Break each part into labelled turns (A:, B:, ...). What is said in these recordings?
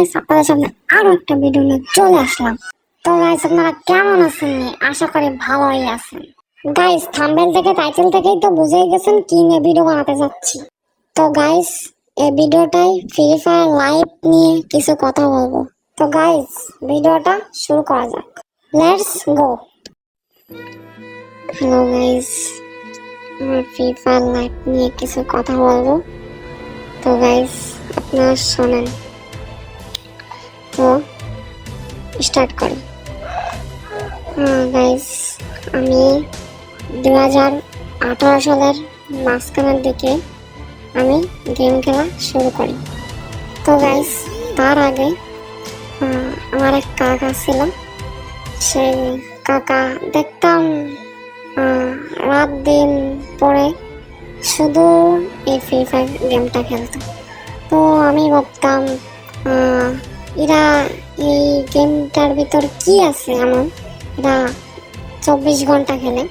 A: Guys আপনাদের সামনে আরও একটা ভিডিও নিয়ে চলে আসলাম। তো গাইস আপনারা কেমন আছেন? আশা করি ভালোই আছেন। গাইস থাম্বেল থেকে টাইটেল থেকেই তো বুঝেই গেছেন কি নিয়ে ভিডিও বানাতে যাচ্ছি। তো গাইস এই ভিডিওটাই ফ্রি ফায়ার লাইভ নিয়ে কিছু কথা বলব। তো গাইস ভিডিওটা শুরু করা যাক। লেটস গো হ্যালো গাইস আমার ফ্রি ফায়ার লাইভ নিয়ে কিছু কথা বলব। তো গাইস আপনারা শোনেন। তো স্টার্ট করি। গাইস আমি দু হাজার আঠারো সালের মাঝখানের দিকে আমি গেম খেলা শুরু করি। তো গাইস তার আগে আমার এক কাকা ছিল। সেই কাকা দেখতাম রাত দিন পরে শুধু এই ফ্রি ফায়ার গেমটা খেলতো। তো আমি ভাবতাম এরা এই গেমটার ভিতর কি আছে এমন? এরা চব্বিশ ঘণ্টা খেলে।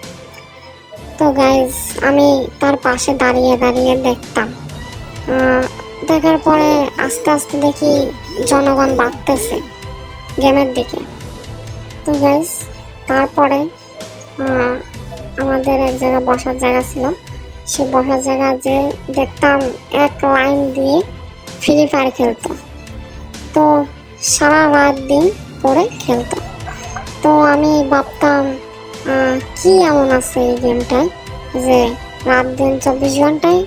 A: তো গাইজ আমি তার পাশে দাঁড়িয়ে দাঁড়িয়ে দেখতাম। দেখার পরে আস্তে আস্তে দেখি জনগণ বাড়তেছে গেমের দিকে। তো গাইজ তারপরে আমাদের এক জায়গায় বসার জায়গা ছিল। সে বসার জায়গা যে দেখতাম এক লাইন দিয়ে ফ্রি ফায়ার খেলতো। তো সারা রাত দিন পরে খেলতো তো আমি ভাবতাম কি এমন আছে এই গেমটায় যে রাত দিন চব্বিশ ঘন্টায়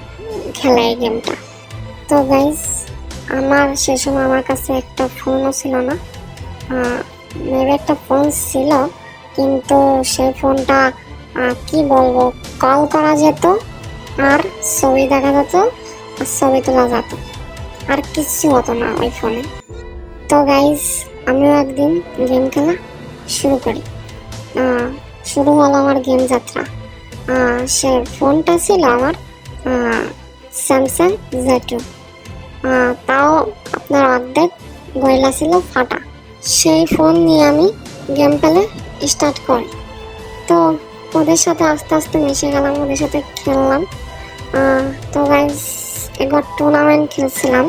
A: খেলে এই গেমটা? তো গাইজ আমার সে সময় আমার কাছে একটা ফোনও ছিল না। মেবি একটা ফোন ছিল, কিন্তু সেই ফোনটা কি বলব কল করা যেত আর ছবি দেখা যেত, আর ছবি তোলা যেত। আর কিছু হতো না ওই ফোনে তো গাইজ আমিও একদিন গেম খেলা শুরু করি। শুরু হলো আমার গেম যাত্রা। সে ফোনটা ছিল আমার স্যামসাং জেটু তাও আপনার অর্ধেক গয়লা ছিল ফাটা। সেই ফোন নিয়ে আমি গেম খেলে স্টার্ট করি। তো ওদের সাথে আস্তে আস্তে মিশে গেলাম, ওদের সাথে খেললাম। তো গাইজ একবার টুর্নামেন্ট খেলছিলাম।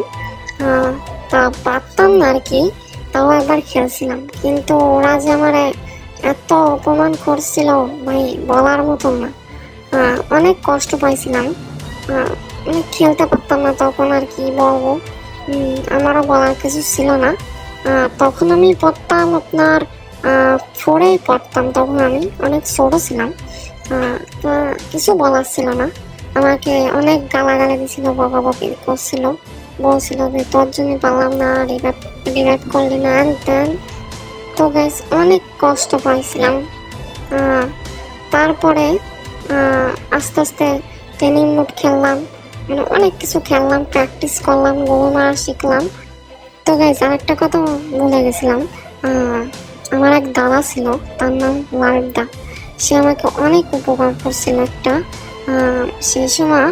A: তা পারতাম না আর কি, তাও একবার খেলছিলাম। কিন্তু ওরা যে আমার এত অপমান করছিল, ভাই, বলার মতন না। অনেক কষ্ট পাইছিলাম। মানে খেলতে পারতাম না তখন আর কি বলব। আমারও বলার কিছু ছিল না। তখন আমি পড়তাম আপনার ফোরেই পড়তাম তখন আমি, অনেক ছোট ছিলাম। কিছু বলার ছিল না। আমাকে অনেক গালাগালি দিছিল, বকাবকি করছিল। বলছিল যে, তোর জন্য পারলাম না, রিভাইভ রিভাইভ করলি না হ্যান তো গাইস অনেক কষ্ট পাইছিলাম। তারপরে আস্তে আস্তে ট্রেনিং মোড খেললাম। মানে অনেক কিছু খেললাম প্র্যাকটিস করলাম গোল মারা শিখলাম। তো গাইস আরেকটা কথা ভুলে গেছিলাম। আমার এক দাদা ছিল, তার নাম ওয়ার্দা। সে আমাকে অনেক উপকার করছিল একটা সেই সময়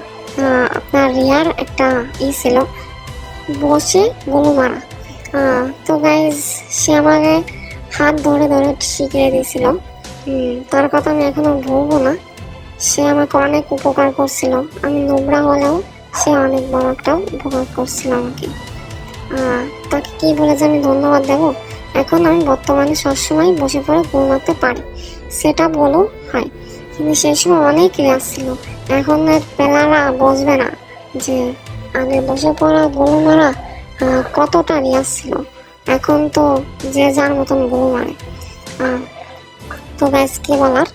A: আপনার রিয়ার একটা ই ছিল বসে গোলু মারা। তো গাইজ সে আমাকে হাত ধরে ধরে শিখিয়ে দিয়েছিল। তার কথা আমি এখনও ভুলবো না। সে আমাকে অনেক উপকার করছিল। আমি নোংরা হলেও সে অনেক বড় একটা উপকার করছিল আমাকে। তাকে কি বলে যে আমি ধন্যবাদ দেবো? এখন আমি বর্তমানে সবসময় বসে পড়ে মারতে পারি। সেটা বলো হয়। কিন্তু সেই সময় অনেক রিয়াজ ছিল। এখন পেলারা বুঝবে না যে আগে বসে পড়া গোল মারা কতটা রিয়াজ ছিল। এখন তো যে যার মতন গোল মারে। তো ব্যাস, কি বলার?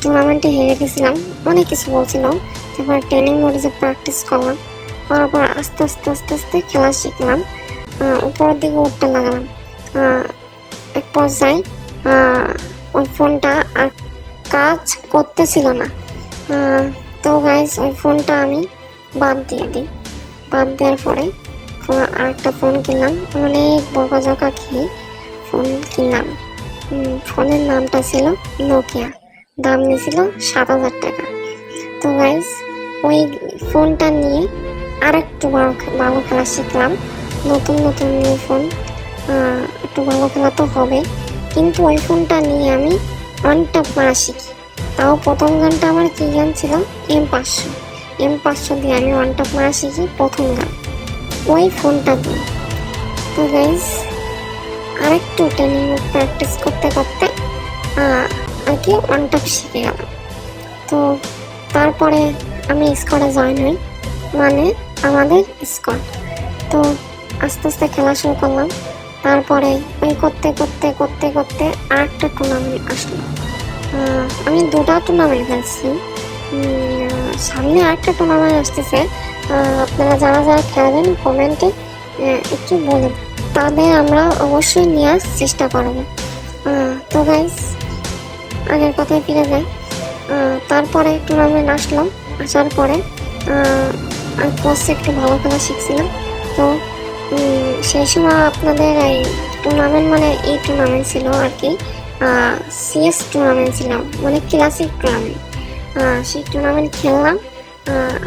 A: টুর্নামেন্টে হেরে গেছিলাম, অনেক কিছু বলছিলাম। তারপর ট্রেনিং মোডে যে প্র্যাকটিস করলাম, করার পর আস্তে আস্তে আস্তে আস্তে খেলা শিখলাম। উপরের দিকে উঠতে লাগলাম। এক পর্যায়ে ওই ফোনটা আর কাজ করতেছিল না। তো গাইজ ওই ফোনটা আমি বাদ দিয়ে দিই। বাদ দেওয়ার পরে আরেকটা ফোন কিনলাম। অনেক বকাঝকা খেয়ে ফোন কিনলাম। ফোনের নামটা ছিল নোকিয়া দাম নিয়েছিল সাত হাজার টাকা। তো গাইজ ওই ফোনটা নিয়ে আরেকটু ভালো খে- ভালো খেলা শিখলাম। নতুন নতুন নিউ ফোন একটু ভালো খেলা তো হবে। কিন্তু ওই ফোনটা নিয়ে আমি অনেকটা মারা শিখি। তাও প্রথম গানটা আমার কি গান ছিল? এম পাঁচশো। এম পাঁচশো দিয়ে আমি ওয়ান টপ মারা শিখি, প্রথম গান ওই ফোনটা দিয়ে। তো গাইজ আরেকটু ট্রেনিং প্র্যাকটিস করতে করতে আর কি ওয়ান টপ শিখে গেলাম। তো তারপরে আমি স্কোয়াডে জয়েন হই মানে আমাদের স্কোয়াড তো আস্তে আস্তে খেলা শুরু করলাম। তারপরে ওই করতে করতে করতে করতে আর একটা টুর্নামেন্ট আসলো আমি দুটা টুর্নামেন্ট খেলছি। সামনে আরেকটা টুর্নামেন্ট আসতেছে। আপনারা যারা যারা খেলবেন কমেন্টে একটু বলে দিন। তাদের আমরা অবশ্যই নেওয়ার চেষ্টা করব। তো গাইস আগের কথায় ফিরে যাই। তারপরে টুর্নামেন্ট আসলাম আসার পরে কোচে একটু ভালো খেলা শিখছিলাম। তো সেই সময় আপনাদের এই টুর্নামেন্ট মানে এই টুর্নামেন্ট ছিল আর কি। সিএস টুর্নামেন্ট ছিল মানে ক্লাসিক টুর্নামেন্ট সেই টুর্নামেন্ট খেললাম।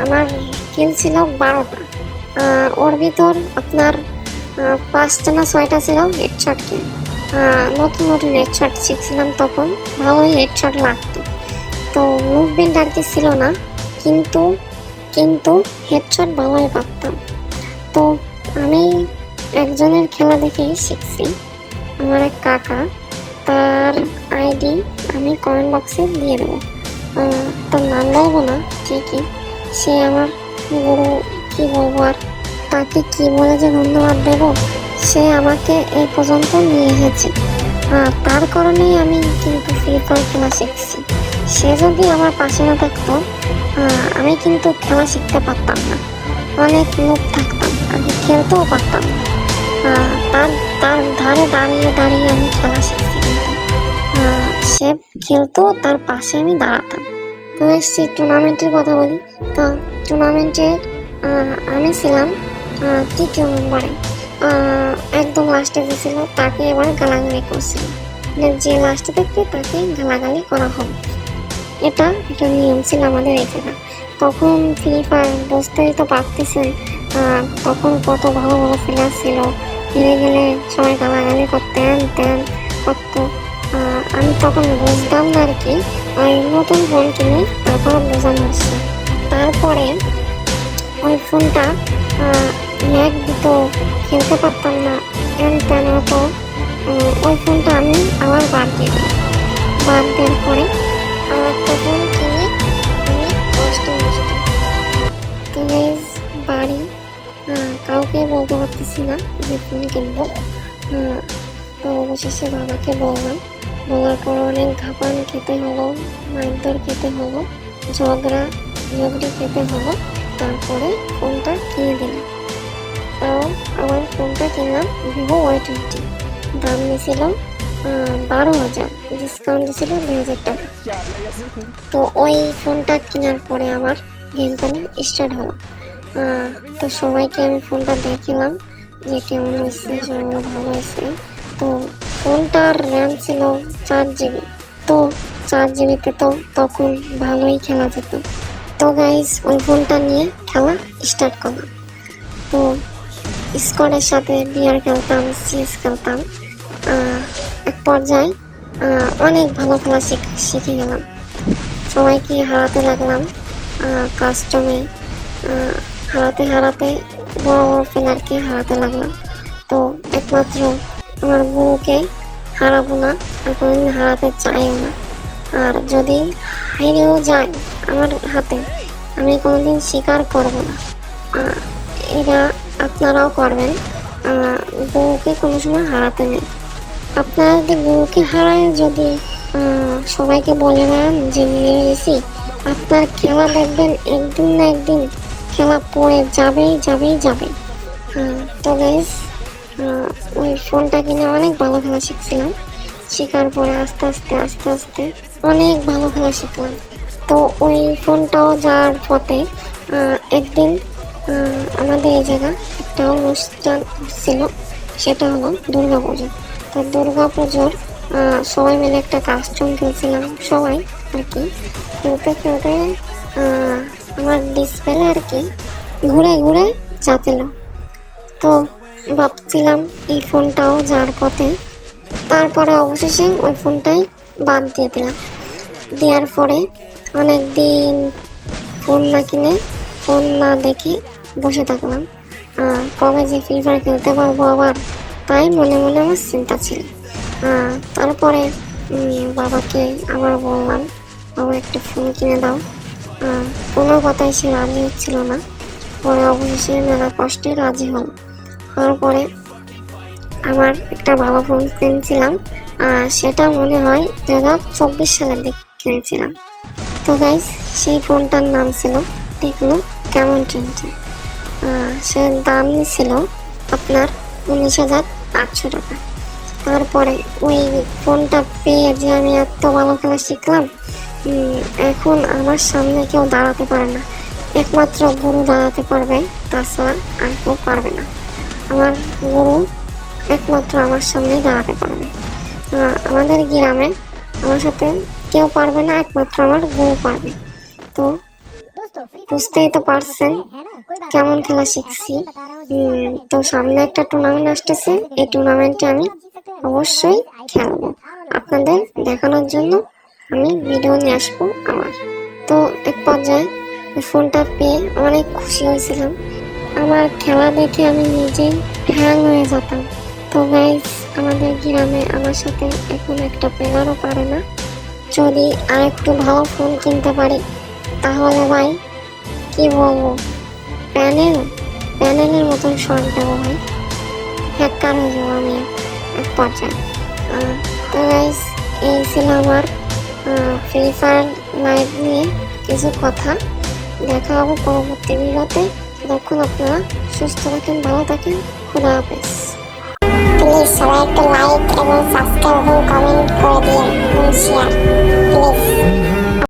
A: আমার কিল ছিল বারোটা। ওর ভিতর আপনার পাঁচটা না ছয়টা ছিল হেডশট কিল নতুন নতুন হেডশট শিখছিলাম তখন। ভালোই হেডশট লাগতো। তো মুভমেন্ট আর কি ছিল না, কিন্তু কিন্তু হেডশট ভালোই পারতাম তো আমি একজনের খেলা দেখেই শিখছি, আমার এক কাকা। তার আইডি আমি কমেন্ট বক্সে দিয়ে দেবো। তার নাম বলব না? ঠিকই সে আমার গুরু কি বলব আর? তাকে কি বলে যে ধন্যবাদ দেবো? সে আমাকে এই পর্যন্ত নিয়ে এসেছে। আহ, তার কারণেই আমি কিন্তু ফ্রি খেলা শিখছি। সে যদি আমার পাশে না থাকতো আমি কিন্তু খেলা শিখতে পারতাম না। অনেক লোক থাকতাম আমি খেলতেও পারতাম তার তার ধারে দাঁড়িয়ে দাঁড়িয়ে আমি খেলা শিখছি। সে খেলতো, তার পাশে আমি দাঁড়াতাম। তো এসছি টুর্নামেন্টের কথা বলি। তো টুর্নামেন্টে আমি ছিলাম তৃতীয় নম্বরে। একদম লাস্টে যে ছিল, তাকে এবার গালাগালি করছিল মানে যে লাস্টে থাকবে তাকে গালাগালি করা হবে। এটা একটা নিয়ম ছিল আমাদের এখানে। তখন ফ্রি ফায়ার বুঝতেই তো পারতেছেন তখন কত ভালো ভালো প্লেয়ার ছিল। হেরে গেলে সবাই গালাগালি করতেন, তেন, করতো। আমি তখন বুঝতাম না আর কি ওই নতুন ফোন কিনে তারপর বোঝানো হচ্ছে তারপরে ওই ফোনটা ল্যাগ দিত খেলতে পারতাম না এন তেন হতো ওই ফোনটা আমি আবার বাদ দিয়ে দিই। বাদ দেওয়ার পরে আর একটা ফোন কিনে আমি কষ্ট guys, বাড়ি কাউকে বলতে পারতেছি না যে ফোন কিনবো। তো অবশেষে বাবাকে বললাম বলার পর অনেক ঘাপান খেতে হলো মারধর খেতে হলো ঝগড়া ঝগড়ি খেতে হলো তারপরে ফোনটা কিনে দিলাম? তাও আমার ফোনটা কিনলাম? Vivo Y twenty. দাম নিয়েছিল বারো হাজার। ডিসকাউন্ট দিয়েছিল দুই হাজার টাকা। তো ওই ফোনটা কেনার পরে আমার গেম খেলা স্টার্ট হলো তো সবাইকে আমি ফোনটা দেখিলাম যে কেমন হয়েছে ভালো হয়েছে। তো ফোনটার র্যাম ছিল চার জিবি তো চার জিবিতে তো তখন ভালোই খেলা যেত। তো গাইজ ওই ফোনটা নিয়ে খেলা স্টার্ট করলাম। তো স্কোয়াডের সাথে বিয়ার খেলতাম সিএস খেলতাম এক পর্যায়ে অনেক ভালো খেলা শিখ- শিখে গেলাম। সবাইকে হারাতে লাগলাম কাস্টমে হারাতে হারাতে বড় বড় প্লেয়ারকে হারাতে লাগলাম। তো একমাত্র আমার বউকে হারাবো না আর কোনোদিন হারাতে চাইও না। আর যদি হারিয়েও যায় আমার হাতে আমি কোনোদিন স্বীকার করব না। এটা আপনারাও করবেন বউকে কোনো সময় হারাতে নেই। আপনারা যদি বউকে হারায় যদি সবাইকে বলে নেন যে নিয়ে গেছি আপনার খেলা দেখবেন একদিন না একদিন খেলা পড়ে যাবেই যাবেই যাবে আহ, তো গাইস ওই ফোনটা কিনে অনেক ভালো খেলা শিখছিলাম। শেখার পরে আস্তে আস্তে আস্তে আস্তে অনেক ভালো খেলা শিখলাম। তো ওই ফোনটাও যাওয়ার পথে একদিন আমাদের এই জায়গা একটা অনুষ্ঠান ছিল, সেটা হলো দুর্গা পুজো তো দুর্গা পুজোর সবাই মিলে একটা কাস্টম খেলছিলাম সবাই আর কি খেলতে খেলতে আমার ডিসপ্লে আর কি ঘুরে ঘুরে যাচ্ছিল তো ভাবছিলাম এই ফোনটাও যার পথে। তারপরে অবশেষে ওই ফোনটাই বাদ দিয়ে দিলাম। দেওয়ার পরে অনেক দিন ফোন না কিনে ফোন না দেখে বসে থাকলাম। কবে যে ফ্রি ফায়ার খেলতে পারব আবার তাই মনে মনে আমার চিন্তা ছিল। তারপরে বাবাকে আবার বললাম, বাবা, একটা ফোন কিনে দাও। কোনো কথাই সে রাজি হচ্ছিল না। পরে অবশেষে মেলা কষ্টে রাজি হল তারপরে আমার একটা ভালো ফোন কিনেছিলাম, আর সেটা মনে হয় দু হাজার চব্বিশ সালের দিকে কিনেছিলাম। তো গাইস সেই ফোনটার নাম ছিল টেকনো কেমন টোয়েন্টি সে দাম ছিল আপনার উনিশ হাজার আটশো টাকা। তারপরে ওই ফোনটা পেয়ে যে আমি এত ভালো খেলা শিখলাম এখন আমার সামনে কেউ দাঁড়াতে পারে না। একমাত্র গুরু দাঁড়াতে পারবে, তাছাড়া আর কেউ পারবে না। আমার গুরু একমাত্র আমার সামনেই দাঁড়াতে পারবে আমাদের গ্রামে আমার সাথে কেউ পারবে না, একমাত্র আমার গুরু পারবে। তো বুঝতেই তো পারছেন কেমন খেলা শিখছি। তো সামনে একটা টুর্নামেন্ট আসতেছে, এই টুর্নামেন্টে আমি অবশ্যই খেলব। আপনাদের দেখানোর জন্য আমি ভিডিও নিয়ে আসব আমার। তো এক পর্যায়ে ফোনটা পেয়ে অনেক খুশি হয়েছিলাম। আমার খেলা দেখে আমি নিজেই হ্যাং হয়ে যেতাম। তো গাইজ আমাদের গ্রামে আমার সাথে এখন একটা প্লেয়ারও পারে না। যদি আর একটু ভালো ফোন কিনতে পারি, তাহলে ভাই, কি বলব? প্যানেল, প্যানেলের মতন শর্ট দেবো ভাই। হ্যাকার হয়ে যাব আমি এক পর্যায়ে। তো গাইজ এই ছিল আমার ফ্রি ফায়ার লাইভ নিয়ে কিছু কথা। দেখা হবে পরবর্তী ভিডিওতে তখন আপনারা, সুস্থ থাকেন, ভালো থাকেন, খুদা হাফেজ। প্লিজ সবাই একটু লাইক এবং সাবস্ক্রাইব এবং কমেন্ট করে দিন শেয়ার শেয়ার